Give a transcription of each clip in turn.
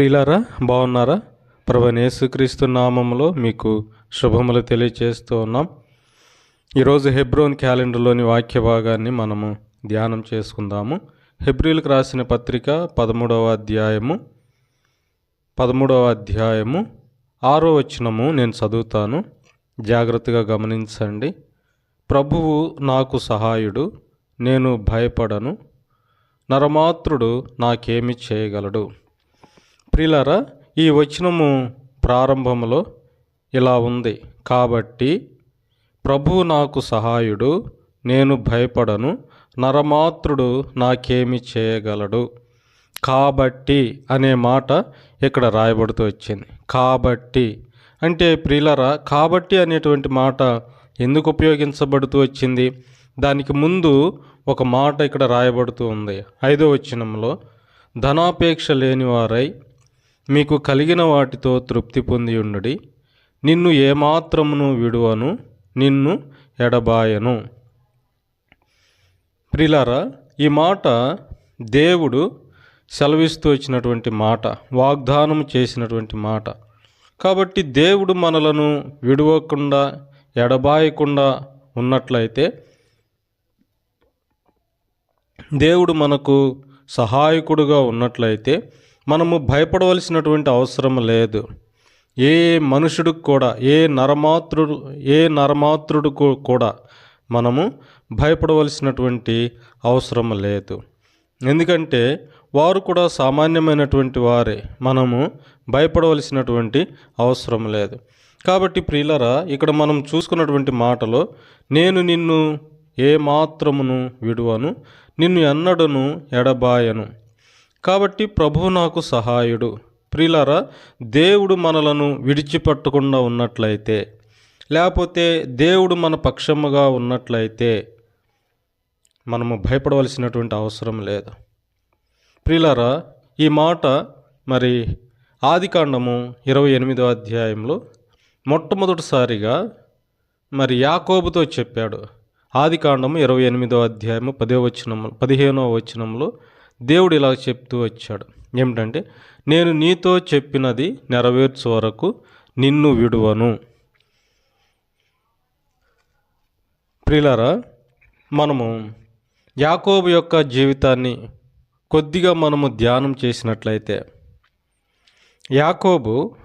ప్రియులారా బాగున్నారా? ప్రభనేసుక్రీస్తు నామంలో మీకు శుభములు తెలియచేస్తూ ఉన్నాం. ఈరోజు హెబ్రోన్ క్యాలెండర్లోని వాక్య భాగాన్ని మనము ధ్యానం చేసుకుందాము. హెబ్రిల్కి రాసిన పత్రిక పదమూడవ అధ్యాయము పదమూడవ అధ్యాయము ఆరో వచనము నేను చదువుతాను. జాగ్రత్తగా గమనించండి. ప్రభువు నాకు సహాయుడు నేను భయపడను. నరమాత్రుడు నాకేమి చేయగలడు? ప్రిలరా ఈ వచనము ప్రారంభంలో ఇలా ఉంది. కాబట్టి ప్రభు నాకు సహాయుడు నేను భయపడను నరమాత్రుడు నాకేమి చేయగలడు? కాబట్టి అనే మాట ఇక్కడ రాయబడుతూ వచ్చింది. కాబట్టి అంటే ప్రియులరా కాబట్టి అనేటువంటి మాట ఎందుకు ఉపయోగించబడుతూ వచ్చింది? దానికి ముందు ఒక మాట ఇక్కడ రాయబడుతూ ఉంది. ఐదో వచనంలో ధనాపేక్ష లేనివారై మీకు కలిగిన వాటితో తృప్తి పొంది ఉండుడి. నిన్ను ఏమాత్రమును విడువను నిన్ను ఎడబాయను. ప్రిలారా ఈ మాట దేవుడు సెలవిస్తూ వచ్చినటువంటి మాట వాగ్దానం చేసినటువంటి మాట. కాబట్టి దేవుడు మనలను విడవకుండా ఎడబాయకుండా ఉన్నట్లయితే దేవుడు మనకు సహాయకుడుగా ఉన్నట్లయితే మనము భయపడవలసినటువంటి అవసరం లేదు. ఏ మనుషుడికి కూడా ఏ నరమాత్రుడు ఏ నరమాత్రుడుకు కూడా మనము భయపడవలసినటువంటి అవసరం లేదు. ఎందుకంటే వారు కూడా సామాన్యమైనటువంటి వారే. మనము భయపడవలసినటువంటి అవసరం లేదు. కాబట్టి ప్రియులరా ఇక్కడ మనం చూసుకున్నటువంటి మాటలో నేను నిన్ను ఏ మాత్రమును విడువను నిన్ను ఎన్నడను ఎడబాయను. కాబట్టి ప్రభువు నాకు సహాయుడు. ప్రియులారా దేవుడు మనలను విడిచిపట్టకుండా ఉన్నట్లయితే లేకపోతే దేవుడు మన పక్షముగా ఉన్నట్లయితే మనము భయపడవలసినటువంటి అవసరం లేదు. ప్రియులారా ఈ మాట మరి ఆదికాండము ఇరవై ఎనిమిదో అధ్యాయంలో మొట్టమొదటిసారిగా మరి యాకోబుతో చెప్పాడు. ఆదికాండము ఇరవై ఎనిమిదో అధ్యాయము పదో వచనము పదిహేనో వచనంలో దేవుడు ఇలా చెప్తూ వచ్చాడు. ఏమిటంటే నేను నీతో చెప్పినది నెరవేర్చు వరకు నిన్ను విడువను. ప్రిలరా మనము యాకోబు యొక్క జీవితాన్ని కొద్దిగా మనము ధ్యానం చేసినట్లయితే యాకోబు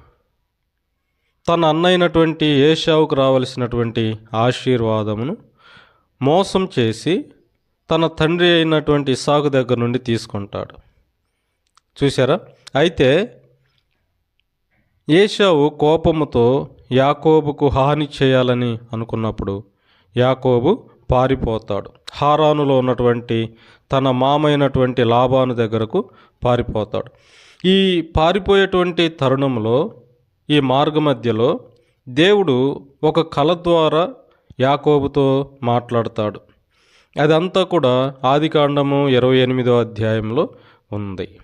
తన అన్నైనటువంటి ఏషావుకు రావలసినటువంటి ఆశీర్వాదమును మోసం చేసి తన తండ్రి అయినటువంటి ఇసాకు దగ్గర నుండి తీసుకుంటాడు. చూసారా అయితే ఏషావు కోపముతో యాకోబుకు హాని చేయాలని అనుకున్నప్పుడు యాకోబు పారిపోతాడు. హారానులో ఉన్నటువంటి తన మామైనటువంటి లాభాను దగ్గరకు పారిపోతాడు. ఈ పారిపోయేటువంటి తరుణంలో ఈ మార్గ మధ్యలో దేవుడు ఒక కళ ద్వారా యాకోబుతో మాట్లాడతాడు. అదంతా కూడా ఆదికాండము ఇరవై ఎనిమిదో అధ్యాయంలో ఉంది.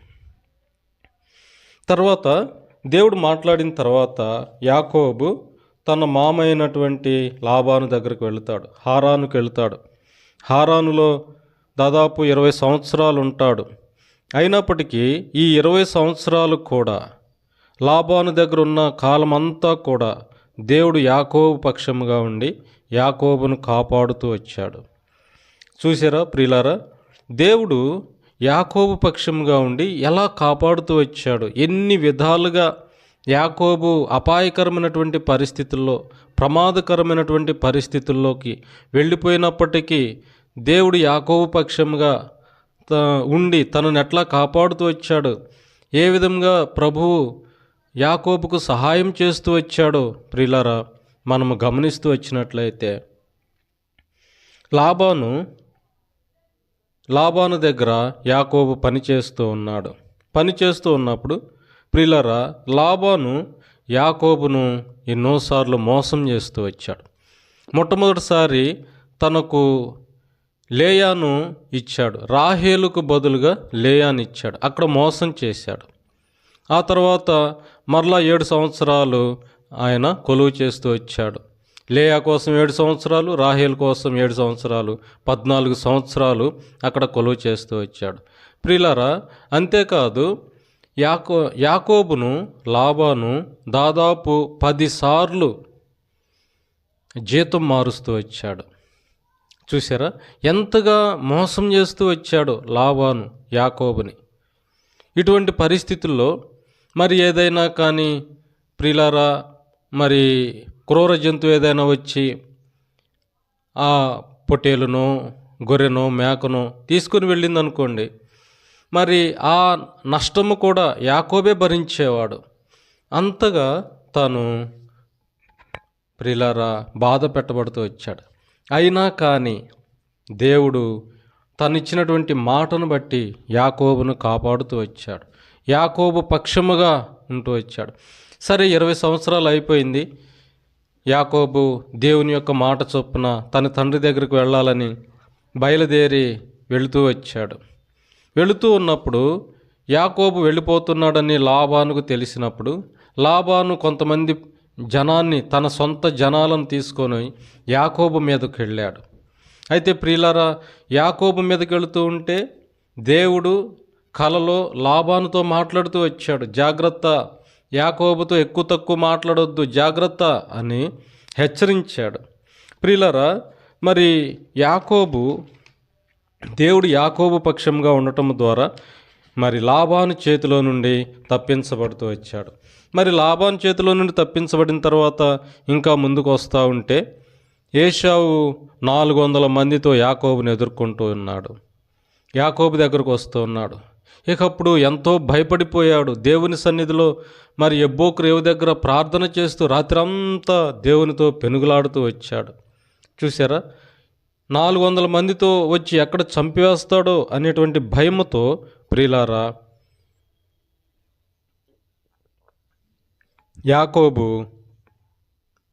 తర్వాత దేవుడు మాట్లాడిన తర్వాత యాకోబు తన మామైనటువంటి లాభాను దగ్గరకు వెళతాడు హారానుకి వెళ్తాడు. హారానులో దాదాపు ఇరవై సంవత్సరాలు ఉంటాడు. అయినప్పటికీ ఈ ఇరవై సంవత్సరాలు కూడా లాభాను దగ్గర ఉన్న కాలమంతా కూడా దేవుడు యాకోబు పక్షముగా ఉండి యాకోబును కాపాడుతూ వచ్చాడు. చూసారా ప్రియులారా? దేవుడు యాకోబు పక్షంగా ఉండి ఎలా కాపాడుతూ వచ్చాడు? ఎన్ని విధాలుగా యాకోబు అపాయకరమైనటువంటి పరిస్థితుల్లో ప్రమాదకరమైనటువంటి పరిస్థితుల్లోకి వెళ్ళిపోయినప్పటికీ దేవుడు యాకోబు పక్షంగా త- ఉండి తనను ఎట్లా కాపాడుతూ వచ్చాడు? ఏ విధంగా ప్రభువు యాకోబుకు సహాయం చేస్తూ వచ్చాడో ప్రిలారా మనము గమనిస్తూ వచ్చినట్లయితే లాభాను లాభాను దగ్గర యాకోబు పని చేస్తూ ఉన్నాడు. పని చేస్తూ ఉన్నప్పుడు ప్రిలరా లాభాను యాకోబును ఎన్నోసార్లు మోసం చేస్తూ వచ్చాడు. మొట్టమొదటిసారి తనకు లేయాను ఇచ్చాడు. రాహేలుకు బదులుగా లేయాను ఇచ్చాడు. అక్కడ మోసం చేశాడు. ఆ తర్వాత మరలా ఏడు సంవత్సరాలు ఆయన కొలువు చేస్తూ వచ్చాడు. లేయా కోసం ఏడు సంవత్సరాలు రాహేల్ కోసం ఏడు సంవత్సరాలు పద్నాలుగు సంవత్సరాలు అక్కడ కొలువు చేస్తూ వచ్చాడు. ప్రిలారా అంతేకాదు యాకో యాకోబును లాభాను దాదాపు పదిసార్లు జీతం మారుస్తూ వచ్చాడు. చూసారా ఎంతగా మోసం చేస్తూ వచ్చాడు లాభాను యాకోబుని. ఇటువంటి పరిస్థితుల్లో మరి ఏదైనా కానీ ప్రిలారా మరి క్రూర జంతువు ఏదైనా వచ్చి ఆ పొట్టేలును గొర్రెనో మేకను తీసుకుని వెళ్ళింది అనుకోండి మరి ఆ నష్టము కూడా యాకోబే భరించేవాడు. అంతగా తను ప్రిలారా బాధ పెట్టబడుతూ వచ్చాడు. అయినా కానీ దేవుడు తనిచ్చినటువంటి మాటను బట్టి యాకోబును కాపాడుతూ వచ్చాడు. యాకోబు పక్షముగా ఉంటూ వచ్చాడు. సరే ఇరవై సంవత్సరాలు అయిపోయింది. యాకోబు దేవుని యొక్క మాట చొప్పున తన తండ్రి దగ్గరికి వెళ్ళాలని బయలుదేరి వెళుతూ వచ్చాడు. వెళుతూ ఉన్నప్పుడు యాకోబు వెళ్ళిపోతున్నాడని లాభానుకు తెలిసినప్పుడు లాభాను కొంతమంది జనాన్ని తన సొంత జనాలను తీసుకొని యాకోబు మీదకు వెళ్ళాడు. అయితే ప్రియులారా యాకోబు మీదకి వెళుతూ ఉంటే దేవుడు కలలో లాభానుతో మాట్లాడుతూ వచ్చాడు. జాగ్రత్త యాకోబుతో ఎక్కువ తక్కువ మాట్లాడొద్దు జాగ్రత్త అని హెచ్చరించాడు. ప్రియులరా మరి యాకోబు దేవుడు యాకోబు పక్షంగా ఉండటం ద్వారా మరి లాభాను చేతిలో నుండి తప్పించబడుతూ వచ్చాడు. మరి లాభాను చేతిలో నుండి తప్పించబడిన తర్వాత ఇంకా ముందుకు వస్తూ ఉంటే ఏషావు నాలుగు వందల మందితో యాకోబుని ఎదుర్కొంటూ ఉన్నాడు. యాకోబు దగ్గరకు వస్తూ ఉన్నాడు. ఇక అప్పుడు ఎంతో భయపడిపోయాడు దేవుని సన్నిధిలో. మరి ఎబ్బోకు రేవు దగ్గర ప్రార్థన చేస్తూ రాత్రంతా దేవునితో పెనుగులాడుతూ వచ్చాడు. చూసారా నాలుగు వందల మందితో వచ్చి ఎక్కడ చంపివేస్తాడో అనేటువంటి భయముతో ప్రియులారా యాకోబు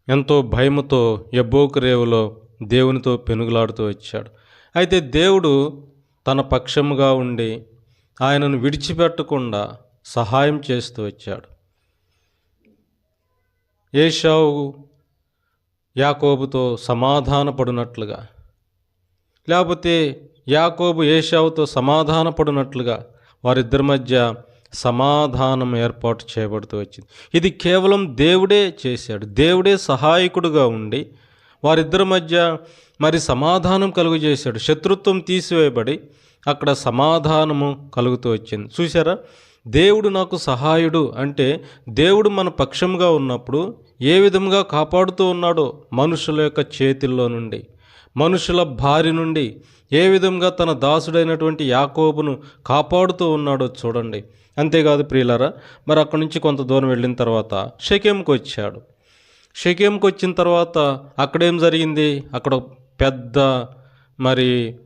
ఎంతో భయముతో ఎబ్బోకు రేవులో దేవునితో పెనుగులాడుతూ వచ్చాడు. అయితే దేవుడు తన పక్షముగా ఉండి ఆయనను విడిచిపెట్టకుండా సహాయం చేస్తూ వచ్చాడు. ఏషావు యాకోబుతో సమాధానపడినట్లుగా లేకపోతే యాకోబు ఏషావుతో సమాధానపడినట్లుగా వారిద్దరి మధ్య సమాధానం ఏర్పాటు చేయబడుతూ వచ్చింది. ఇది కేవలం దేవుడే చేశాడు. దేవుడే సహాయకుడుగా ఉండి వారిద్దరి మధ్య మరి సమాధానం కలుగు చేశాడు శత్రుత్వం తీసివేయబడి అక్కడ సమాధానము కలుగుతూ వచ్చింది. చూసారా దేవుడు నాకు సహాయుడు అంటే దేవుడు మన పక్షంగా ఉన్నప్పుడు ఏ విధంగా కాపాడుతూ ఉన్నాడో మనుషుల యొక్క చేతిల్లో నుండి మనుషుల భారి నుండి ఏ విధంగా తన దాసుడైనటువంటి యాకోబును కాపాడుతూ ఉన్నాడో చూడండి. అంతేకాదు ప్రియులారా మరి అక్కడి నుంచి కొంత దూరం వెళ్ళిన తర్వాత షకేంకి వచ్చాడు. షకేంకి వచ్చిన తర్వాత అక్కడేం జరిగింది? అక్కడ పెద్ద మరి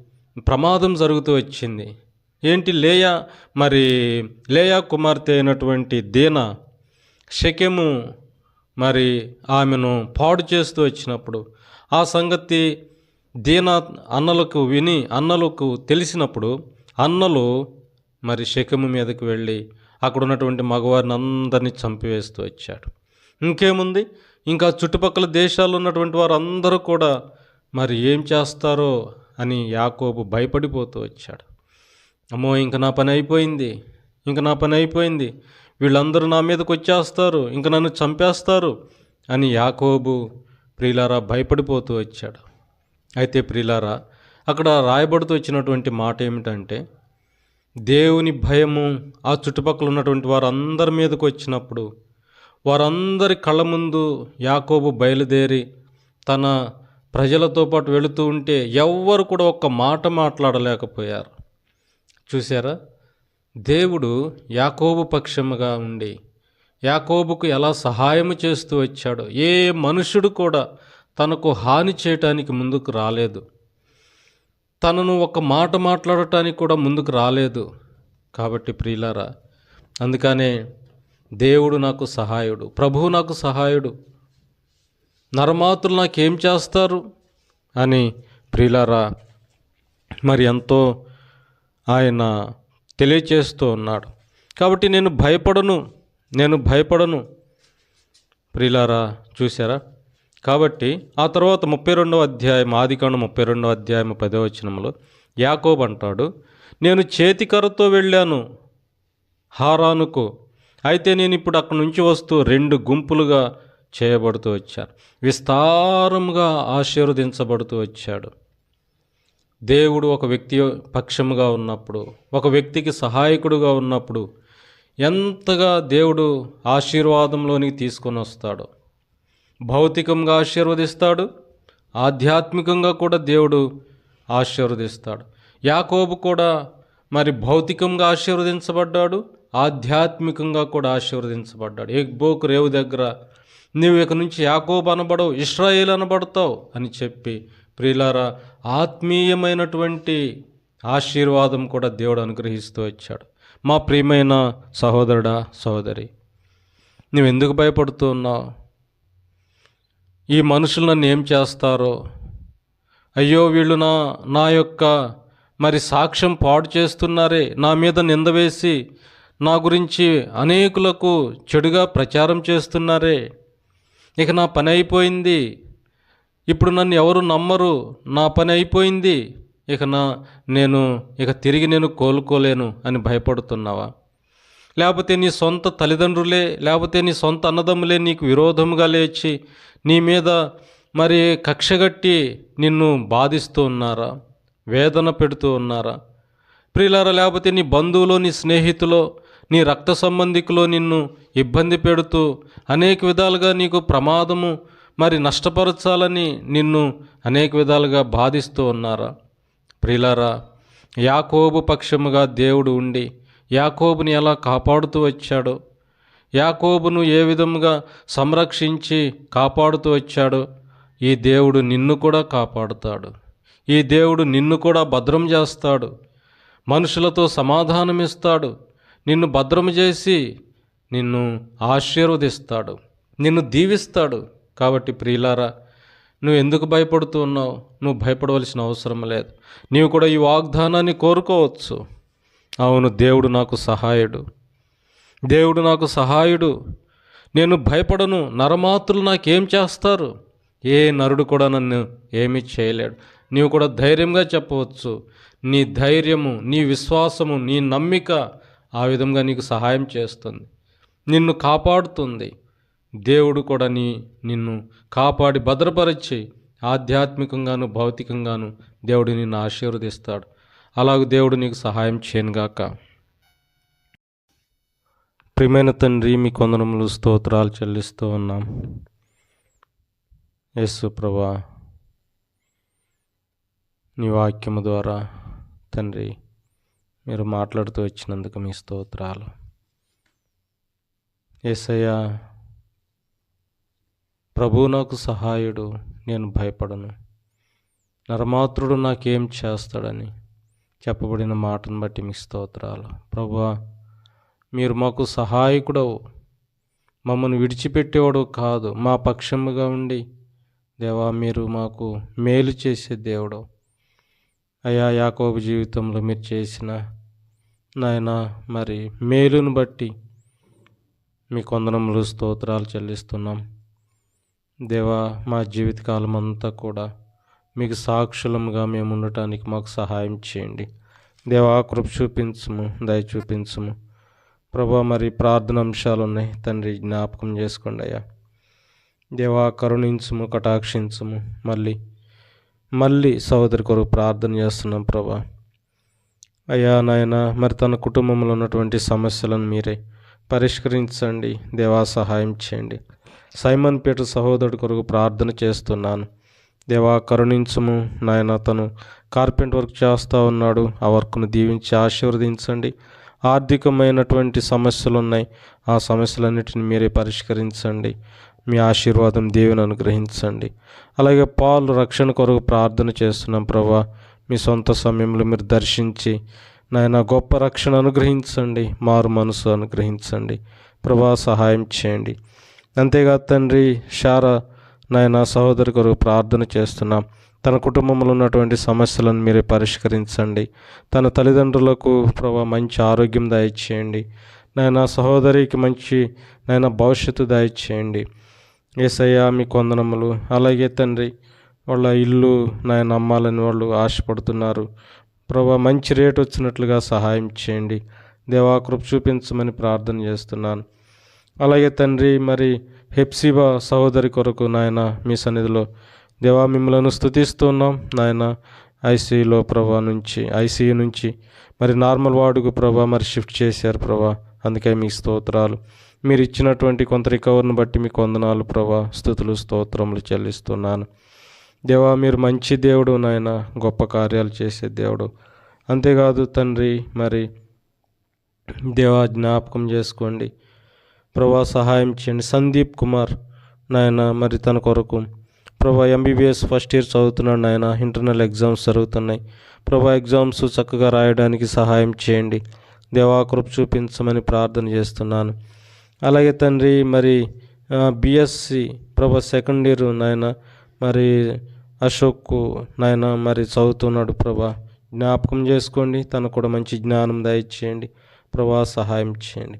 ప్రమాదం జరుగుతూ వచ్చింది. ఏంటి లేయా? మరి లేయా కుమార్తె అయినటువంటి దీనా శకెము మరి ఆమెను పాడు చేస్తూ వచ్చినప్పుడు ఆ సంగతి దీనా అన్నలకు విని అన్నలకు తెలిసినప్పుడు అన్నలు మరి శకము మీదకి వెళ్ళి అక్కడ ఉన్నటువంటి మగవారిని అందరినీ చంపివేస్తూ వచ్చాడు. ఇంకేముంది? ఇంకా చుట్టుపక్కల దేశాల్లో ఉన్నటువంటి వారు అందరూ కూడా మరి ఏం చేస్తారో అని యాకోబు భయపడిపోతూ వచ్చాడు. అమ్మో ఇంక నా పని అయిపోయింది. ఇంక నా పని అయిపోయింది. వీళ్ళందరూ నా మీదకి వచ్చేస్తారు. ఇంక నన్ను చంపేస్తారు అని యాకోబు ప్రియులారా భయపడిపోతూ వచ్చాడు. అయితే ప్రియులారా అక్కడ రాయబడుతూ వచ్చినటువంటి మాట ఏమిటంటే దేవుని భయము ఆ చుట్టుపక్కల ఉన్నటువంటి వారందరి మీదకు వచ్చినప్పుడు వారందరి కళ్ళ ముందు యాకోబు బయలుదేరి తన ప్రజలతో పాటు వెళుతూ ఉంటే ఎవ్వరు కూడా ఒక్క మాట మాట్లాడలేకపోయారు. చూసారా దేవుడు యాకోబు పక్షముగా ఉండి యాకోబుకు ఎలా సహాయము చేస్తూ వచ్చాడో ఏ మనుషుడు కూడా తనకు హాని చేయటానికి ముందుకు రాలేదు. తనను ఒక మాట మాట్లాడటానికి కూడా ముందుకు రాలేదు. కాబట్టి ప్రియులారా అందుకనే దేవుడు నాకు సహాయుడు ప్రభువు నాకు సహాయుడు నరమాతులు నాకేం చేస్తారు? అని ప్రియులారా మరి ఎంతో ఆయన తెలియచేస్తూ ఉన్నాడు. కాబట్టి నేను భయపడను నేను భయపడను. ప్రియులారా చూసారా కాబట్టి ఆ తర్వాత ముప్పై రెండవ అధ్యాయం ఆదికాండం ముప్పై రెండవ అధ్యాయం పదవచనంలో యాకోబ్ అంటాడు నేను చేతికర్రతో వెళ్ళాను హారానుకు. అయితే నేను ఇప్పుడు అక్కడి నుంచి వస్తూ రెండు గుంపులుగా చేయబడుతూ వచ్చారు. విస్తారముగా ఆశీర్వదించబడుతూ వచ్చాడు. దేవుడు ఒక వ్యక్తి పక్షముగా ఉన్నప్పుడు ఒక వ్యక్తికి సహాయకుడుగా ఉన్నప్పుడు ఎంతగా దేవుడు ఆశీర్వాదంలోనికి తీసుకొని వస్తాడో భౌతికంగా ఆశీర్వదిస్తాడు ఆధ్యాత్మికంగా కూడా దేవుడు ఆశీర్వదిస్తాడు. యాకోబు కూడా మరి భౌతికంగా ఆశీర్వదించబడ్డాడు ఆధ్యాత్మికంగా కూడా ఆశీర్వదించబడ్డాడు. ఎగ్బోకు రేవు దగ్గర నీవు ఇక నుంచి యాకోబు అనబడవు ఇస్రాయేల్ అనబడతావు అని చెప్పి ప్రియులారా ఆత్మీయమైనటువంటి ఆశీర్వాదం కూడా దేవుడు అనుగ్రహిస్తూ వచ్చాడు. మా ప్రియమైన సహోదరుడా సహోదరి నువ్వు ఎందుకు భయపడుతూ ఉన్నావు? ఈ మనుషులు నన్ను ఏం చేస్తారో? అయ్యో వీళ్ళు నా నా యొక్క మరి సాక్ష్యం పాడు చేస్తున్నారే నా మీద నింద వేసి నా గురించి అనేకులకు చెడుగా ప్రచారం చేస్తున్నారే ఇక నా పని అయిపోయింది. ఇప్పుడు నన్ను ఎవరు నమ్మరు? నా పని అయిపోయింది. ఇక నా నేను ఇక తిరిగి నేను కోలుకోలేను అని భయపడుతున్నావా? లేకపోతే నీ సొంత తల్లిదండ్రులే లేకపోతే నీ సొంత అన్నదమ్ములే నీకు విరోధముగా లేచి నీ మీద మరి కక్షగట్టి నిన్ను బాధిస్తూ ఉన్నారా? వేదన పెడుతూ ఉన్నారా? ప్రియులారా లేకపోతే నీ బంధువులో నీ స్నేహితులో నీ రక్త సంబంధికులో నిన్ను ఇబ్బంది పెడుతూ అనేక విధాలుగా నీకు ప్రమాదము మరి నష్టపరచాలని నిన్ను అనేక విధాలుగా బాధిస్తూ ఉన్నారా? ప్రిలారా యాకోబు పక్షముగా దేవుడు ఉండి యాకోబుని ఎలా కాపాడుతూ వచ్చాడో యాకోబును ఏ విధముగా సంరక్షించి కాపాడుతూ వచ్చాడో ఈ దేవుడు నిన్ను కూడా కాపాడుతాడు. ఈ దేవుడు నిన్ను కూడా భద్రం చేస్తాడు. మనుషులతో సమాధానమిస్తాడు. నిన్ను భద్రము చేసి నిన్ను ఆశీర్వదిస్తాడు. నిన్ను దీవిస్తాడు. కాబట్టి ప్రియులారా నువ్వు ఎందుకు భయపడుతూ ఉన్నావు? నువ్వు భయపడవలసిన అవసరం లేదు. నీవు కూడా ఈ వాగ్దానాన్ని కోరుకోవచ్చు. అవును దేవుడు నాకు సహాయుడు. దేవుడు నాకు సహాయుడు. నేను భయపడను. నరమాతులు నాకేం చేస్తారు? ఏ నరుడు కూడా నన్ను ఏమీ చేయలేడు. నీవు కూడా ధైర్యంగా చెప్పవచ్చు. నీ ధైర్యము నీ విశ్వాసము నీ నమ్మిక ఆ విధంగా నీకు సహాయం చేస్తుంది. నిన్ను కాపాడుతుంది. దేవుడు కూడా నీ నిన్ను కాపాడి భద్రపరిచి ఆధ్యాత్మికంగాను భౌతికంగాను దేవుడు నిన్ను ఆశీర్వదిస్తాడు. అలాగే దేవుడు నీకు సహాయం చేయనుగాక ప్రియమైన తండ్రి మీ కొందనములు స్తోత్రాలు చెల్లిస్తూ ఉన్నాం. యేసు ప్రభా నీ వాక్యము ద్వారా తండ్రి మీరు మాట్లాడుతూ వచ్చినందుకు మీ స్తోత్రాలు. ఏసయ్యా ప్రభు నాకు సహాయుడు నేను భయపడను. నరమాత్రుడు నాకేం చేస్తాడని చెప్పబడిన మాటను బట్టి మీ స్తోత్రాలు. ప్రభువా మీరు మాకు సహాయకుడవు. మమ్మల్ని విడిచిపెట్టేవాడు కాదు. మా పక్షముగా ఉండి దేవా మీరు మాకు మేలు చేసే దేవుడు అయా యాకోబు జీవితంలో మీరు చేసిన నాయన మరి మేలును బట్టి మీ కొందనములు స్తోత్రాలు చెల్లిస్తున్నాం. దేవా మా జీవితకాలం అంతా కూడా మీకు సాక్షులముగా మేము ఉండటానికి మాకు సహాయం చేయండి. దేవా కృప చూపించము దయ చూపించము. ప్రభా మరి ప్రార్థన అంశాలు ఉన్నాయి. తండ్రి జ్ఞాపకం చేసుకోండి అయ్యా. దేవా కరుణించుము కటాక్షించుము. మళ్ళీ మళ్ళీ సహోదరి కొరకు ప్రార్థన చేస్తున్నాం ప్రభా. అయ్యా నాయన మరి తన కుటుంబంలో ఉన్నటువంటి సమస్యలను మీరే పరిష్కరించండి దేవా సహాయం చేయండి. సైమన్ పీటర్ సహోదరుడి కొరకు ప్రార్థన చేస్తున్నాను. దేవా కరుణించము నాయన తను కార్పెంట్ వర్క్ చేస్తూ ఉన్నాడు ఆ వర్క్ను దీవించి ఆశీర్వదించండి. ఆర్థికమైనటువంటి సమస్యలు ఉన్నాయి ఆ సమస్యలన్నిటిని మీరే పరిష్కరించండి. మీ ఆశీర్వాదం దేవుని అనుగ్రహించండి. అలాగే పాలు రక్షణ కొరకు ప్రార్థన చేస్తున్నాం ప్రభా. మీ సొంత సమయంలో మీరు దర్శించి నాయన గొప్ప రక్షణ అనుగ్రహించండి. మారు మనసు అనుగ్రహించండి. ప్రభా సహాయం చేయండి. అంతేకాదు తండ్రి శార నాయన సహోదరి కొరకు ప్రార్థన చేస్తున్నాం. తన కుటుంబంలో ఉన్నటువంటి సమస్యలను మీరే పరిష్కరించండి. తన తల్లిదండ్రులకు ప్రభా మంచి ఆరోగ్యం దయచేయండి. నాయన సహోదరికి మంచి నాయన భవిష్యత్తు దయచేయండి. ఏసయ్యా మీ కొందనములు. అలాగే తండ్రి వాళ్ళ ఇల్లు నాయన అమ్మాలని వాళ్ళు ఆశపడుతున్నారు. ప్రభా మంచి రేట్ వచ్చినట్లుగా సహాయం చేయండి. దేవా కృప చూపించమని ప్రార్థన చేస్తున్నాను. అలాగే తండ్రి మరి హెప్సిబా సహోదరి కొరకు నాయన మీ సన్నిధిలో దేవా మిమ్మలను స్థుతిస్తున్నాం నాయన ఐసీయూలో ప్రభా నుంచి ఐసీయూ నుంచి మరి నార్మల్ వార్డుకు ప్రభా మరి షిఫ్ట్ చేశారు ప్రభా. అందుకే మీ స్తోత్రాలు. మీరు ఇచ్చినటువంటి కొంత రికవర్ని బట్టి మీకు వందనాలు ప్రభా. స్థుతులు స్తోత్రములు చెల్లిస్తున్నాను. దేవా మీరు మంచి దేవుడు నాయన గొప్ప కార్యాలు చేసే దేవుడు. అంతేకాదు తండ్రి మరి దేవా జ్ఞాపకం చేసుకోండి. ప్రభా సహాయం చేయండి. సందీప్ కుమార్ నాయన మరి తన కొరకు. ప్రభా ఎంబీబీఎస్ ఫస్ట్ ఇయర్ చదువుతున్నాడు నాయన. ఇంటర్నల్ ఎగ్జామ్స్ జరుగుతున్నాయి. ప్రభా ఎగ్జామ్స్ చక్కగా రాయడానికి సహాయం చేయండి. దేవా కృప చూపించమని ప్రార్థన చేస్తున్నాను. అలాగే తండ్రి మరి బిఎస్సి ప్రభా సెకండ్ ఇయర్ నాయన మరి అశోక్ నాయన మరి చదువుతున్నాడు ప్రభా. జ్ఞాపకం చేసుకోండి తనకు కూడా మంచి జ్ఞానం దయచేయండి. ప్రభా సహాయం చేయండి.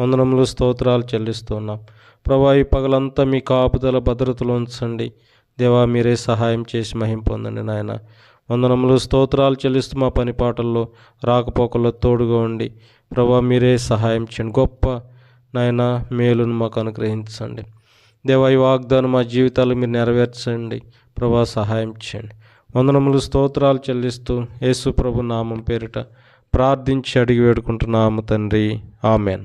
వందనములు స్తోత్రాలు చెల్లిస్తున్నాం ప్రభా ఈ పగలంతా మీ కాపుదల భద్రతలో ఉంచండి. దేవా మీరే సహాయం చేసి మహిం పొందండి నాయన. వందనములు స్తోత్రాలు చెల్లిస్తూ మా పని పాటల్లో రాకపోకల్లో తోడుగా ఉండి. ప్రభా మీరే సహాయం చేయండి. గొప్ప నాయన మేలును మాకు అనుగ్రహించండి. దేవా ఈ వాగ్దానం మా జీవితాలు మీరు నెరవేర్చండి. ప్రభా సహాయం చేయండి. వందనములు స్తోత్రాలు చెల్లిస్తూ యేసు ప్రభు నామం పేరిట ప్రార్థించి అడిగి వేడుకుంటున్నాము తండ్రి. ఆమెన్.